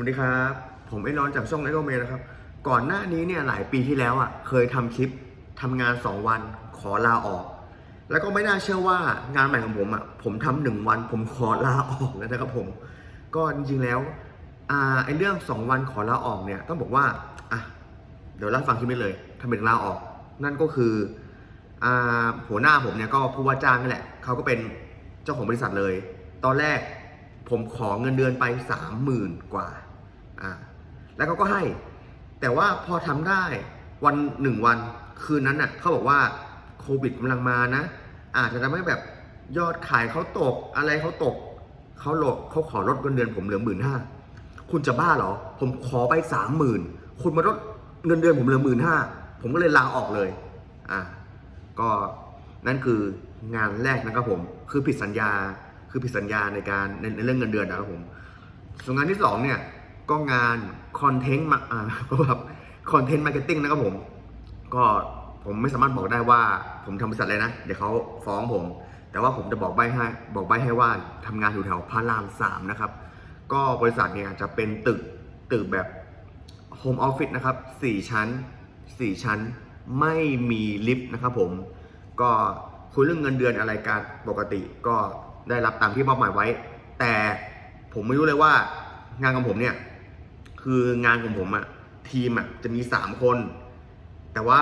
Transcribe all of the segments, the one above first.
วัสดีครับ ผมไอ้ร้อนจากช่องไอโรเมนะครับ ก่อนหน้านี้เนี่ยหลายปีที่แล้วอะ เคยทำคลิปทำงาน 2 วันขอลาออก แล้วก็ไม่น่าเชื่อว่างานใหม่ของผมอะ ผมทำหนึ่งวัน ผมขอลาออกแล้วนะครับผม ก็จริงๆแล้วอ่าไอเรื่อง 2 วันขอลาออกเนี่ยต้องบอกว่าอะเดี๋ยวเล่าฟังคลิปนี้เลยทำเป็นลาออก นั่นก็คืออ่าหัวหน้าผมเนี่ยก็ผู้ว่าจ้างนี่แหละเขาก็เป็นเจ้าของบริษัทเลย ตอนแรกผมขอเงินเดือนไปสามหมื่นกว่า อ่าแล้วเขาก็ให้ แต่ว่าพอทำได้วันหนึ่งวันคืนนั้นน่ะเขาบอกว่าโควิดกำลังมานะ อาจจะทำให้แบบยอดขายเขาตกอะไรเขาตกเขาลดเขาขอลดเงินเดือนผมเหลือหมื่นห้าคุณจะบ้าเหรอ ผมขอไปสามหมื่นคุณมาลดเงินเดือนผมเหลือหมื่นห้าผมก็เลยลาออกเลยอะก็นั่นคืองานแรกนะครับผม คือผิดสัญญาคือผิดสัญญาในการในในเรื่องเงินเดือนนะครับผมส่วนงานที่สองเนี่ย ก็งานคอนเทนต์มาอ่าแบบคอนเทนต์มาร์เก็ตติ้งนะครับผม ก็ผมไม่สามารถบอกได้ว่าผมทำบริษัทอะไรนะ เดี๋ยวเขาฟ้องผม แต่ว่าผมจะบอกใบให้บอกใบให้ว่าทำงานอยู่แถวพระรามสามนะครับ ก็บริษัทเนี่ยจะเป็นตึกตึกแบบโฮมออฟฟิศนะครับสี่ชั้นสี่ชั้นไม่มีลิฟต์นะครับผม ก็คุยเรื่องเงินเดือนอะไรการปกติก็ได้รับตามที่มอบหมายไว้ แต่ผมไม่รู้เลยว่างานของผมเนี่ย คืองานของผมอะทีมอะจะมีสามคน แต่ว่า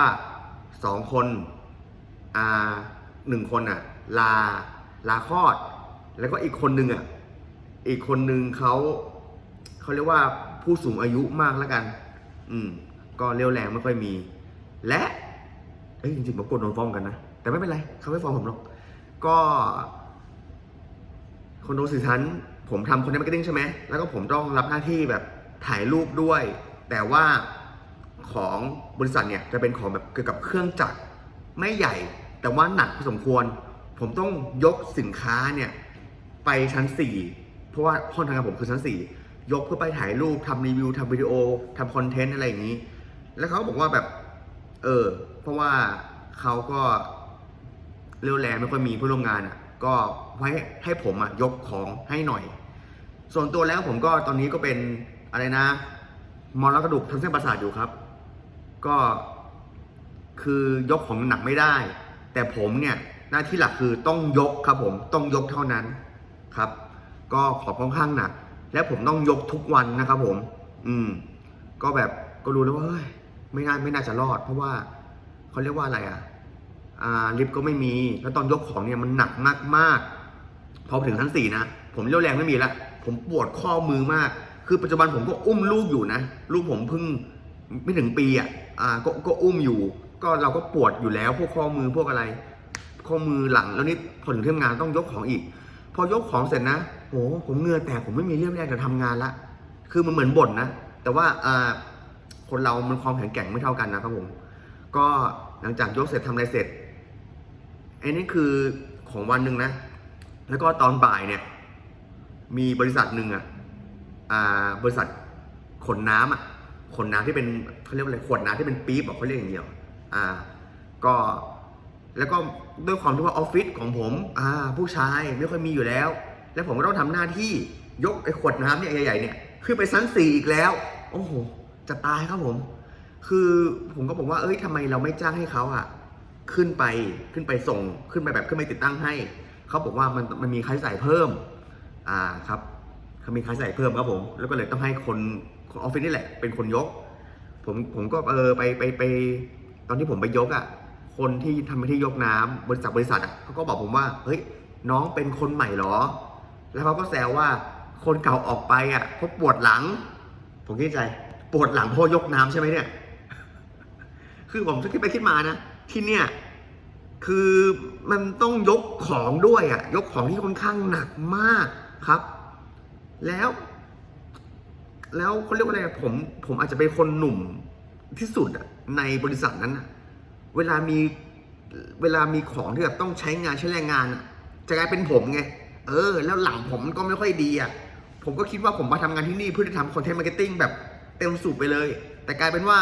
สองคนอ่าหนึ่งคนอะลาลาคลอด แล้วก็อีกคนนึงอะอีกคนนึงเขาเขาเรียกว่าผู้สูงอายุมากแล้วกัน อืม ก็เรียวแรงไม่ค่อยมี และเอ้ยจริงๆผมกดโดนฟ้องกันนะ แต่ไม่เป็นไรเขาไม่ฟ้องผมหรอก ก็คอนโดสี่อชั้นผมทำคอนเทนต์มาร์เก็ตติ้งใช่ไหม แล้วก็ผมต้องรับหน้าที่แบบ ถ่ายรูปด้วย แต่ว่าของบริษัทเนี่ยจะเป็นของแบบเกี่ยวกับเครื่องจักรไม่ใหญ่ แต่ว่าหนักพอสมควร ผมต้องยกสินค้าเนี่ยไปชั้น 4 เพราะว่าห้องทำงานผมคือชั้น 4 ยกเพื่อไปถ่ายรูปทำรีวิวทำวิดีโอทำคอนเทนต์อะไรอย่างนี้ แล้วเขาบอกว่าแบบ เออ เพราะว่าเขาก็เรียวแรงไม่ค่อยมีเพื่อนร่วมงานอะก็ไว้ให้ผมอะยกของให้หน่อย ส่วนตัวแล้วผมก็ตอนนี้ก็เป็น อะไรนะมอลกระดูกทั้งเส้นประสาทอยู่ครับ ก็คือยกของหนักไม่ได้ แต่ผมเนี่ยหน้าที่หลักคือต้องยกครับผมต้องยกเท่านั้นครับ ก็ขอบค่อนข้างหนัก และผมต้องยกทุกวันนะครับผม อืม ก็แบบก็รู้แล้วว่าเฮ้ยไม่น่าไม่น่าจะรอด เพราะว่าเขาเรียกว่าอะไรอะอ่าลิฟต์ก็ไม่มี แล้วตอนยกของเนี่ยมันหนักมากมากๆพอถึงชั้นสี่นะผมเรี่ยวแรงไม่มีละผมปวดข้อมือมาก คือปัจจุบันผมก็อุ้มลูกอยู่นะ ลูกผมเพิ่งไม่ถึงปีอะอ่าก็ก็อุ้มอยู่ ก็เราก็ปวดอยู่แล้วพวกข้อมือพวกอะไร ข้อมือหลังแล้วนี่พอถึงที่ทำงานต้องยกของอีก พอยกของเสร็จนะโหผมเหงื่อแตกผมไม่มีเรี่ยวแรงจะทำงานละคือมันเหมือนบ่นนะแต่ว่าอ่าคนเรามันความแข็งแกร่งไม่เท่ากันนะครับผมก็หลังจากยกเสร็จทำอะไรเสร็จอันนี้คือของวันหนึ่งนะ แล้วก็ตอนบ่ายเนี่ย มีบริษัทหนึ่งอะอ่า บริษัทขนน้ำอะขนน้ำที่เป็นเขาเรียกว่าอะไรขวดน้ำที่เป็นปี๊บบอกเขาเรียกอย่างเดียวอ่า ก็แล้วก็ด้วยความที่ว่าออฟฟิศของผมอ่าผู้ชายไม่ค่อยมีอยู่แล้ว แล้วผมก็ต้องทำหน้าที่ยกไอ้ขวดน้ำเนี่ยใหญ่ๆเนี่ยขึ้นไปชั้นสี่อีกแล้ว โอ้โห จะตายครับผม คือผมก็บอกว่า เอ้ยทำไมเราไม่จ้างให้เขาอะ ขึ้นไปขึ้นไปส่งขึ้นไปแบบขึ้นไปติดตั้งให้ เขาบอกว่ามันมันมีค่าใช้จ่ายเพิ่ม อ่าครับ เขามีค่าใช้จ่ายเพิ่มครับผม แล้วก็เลยต้องให้คนคนออฟฟิศนี่แหละ เป็นคนยก ผมผมก็เออไปไปไป ตอนที่ผมไปยกอะ คนที่ทำหน้าที่ยกน้ำบริษัทบริษัทอะเขาก็บอกผมว่า เฮ้ย น้องเป็นคนใหม่เหรอ แล้วเขาก็แซวว่าคนเก่าออกไปอะเพราะปวดหลัง ผมคิดใจปวดหลังเพราะยกน้ำใช่ไหมเนี่ย คือผมคิดไปคิดมานะ ที่เนี่ย คือมันต้องยกของด้วยอะ ยกของที่ค่อนข้างหนักมากครับ แล้ว แล้วเขาเรียกว่าอะไรผม ผมอาจจะเป็นคนหนุ่มที่สุดอะในบริษัทนั้นเวลามีเวลามีของที่แบบต้องใช้งานใช้แรงงานอะจะกลายเป็นผมไง เออ แล้วหลังผมก็ไม่ค่อยดีอะผมก็คิดว่าผมมาทำงานที่นี่เพื่อจะทำคอนเทนต์มาร์เก็ตติ้งแบบเต็มสูบไปเลย แต่กลายเป็นว่า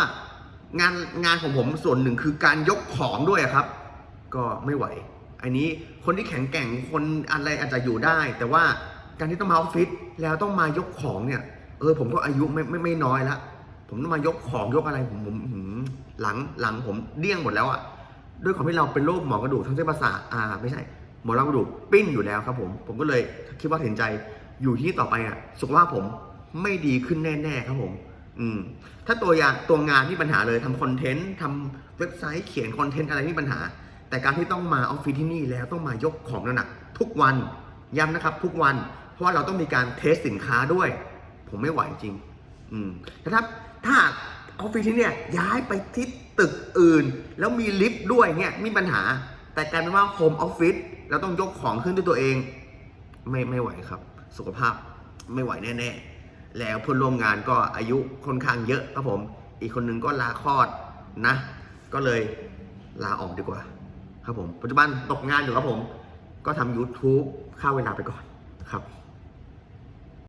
งานงานของผมส่วนหนึ่งคือการยกของด้วยครับ ก็ไม่ไหว อันนี้คนที่แข็งแกร่งคนอะไรอาจจะอยู่ได้ แต่ว่า การที่ต้องมาออฟฟิศแล้วต้องมายกของเนี่ย เออผมก็อายุไม่ไม่ไม่น้อยแล้วผมต้องมายกของยกอะไรผมผมหลังหลังผมเดี้ยงหมดแล้วอะด้วยความที่เราเป็นโรคหมอกระดูกทั้งเส้นประสาทอ่าไม่ใช่หมอนรองกระดูกปิ้นอยู่แล้วครับผม ผมก็เลยคิดว่าเห็นใจอยู่ที่ต่อไปอะสุขภาพผมไม่ดีขึ้นแน่ๆครับผม อืม ถ้าตัวอย่างตัวงานที่ปัญหาเลยทำคอนเทนต์ทำเว็บไซต์เขียนคอนเทนต์อะไรที่ปัญหา แต่การที่ต้องมาออฟฟิศที่นี่แล้วต้องมายกของหนักทุกวันย้ำนะครับ ทุกวัน ราะเราต้องมีการเทสสินค้าด้วย ผมไม่ไหวจริง อืมแต่ถ้าถ้าออฟฟิศที่เนี่ยย้ายไปที่ตึกอื่น แล้วมีลิฟต์ด้วยเนี่ยมีปัญหา แต่กลายเป็นว่าโฮมออฟฟิศเราต้องยกของขึ้นด้วยตัวเอง ไม่ไม่ไหวครับ สุขภาพไม่ไหวแน่ๆ แล้วเพื่อนร่วมงานก็อายุค่อนข้างเยอะครับผม อีกคนนึงก็ลาคลอดนะ ก็เลยลาออกดีกว่า ครับผม ปัจจุบันตกงานอยู่ครับผม ก็ทำ YouTube ค่าเวลาไปก่อนครับ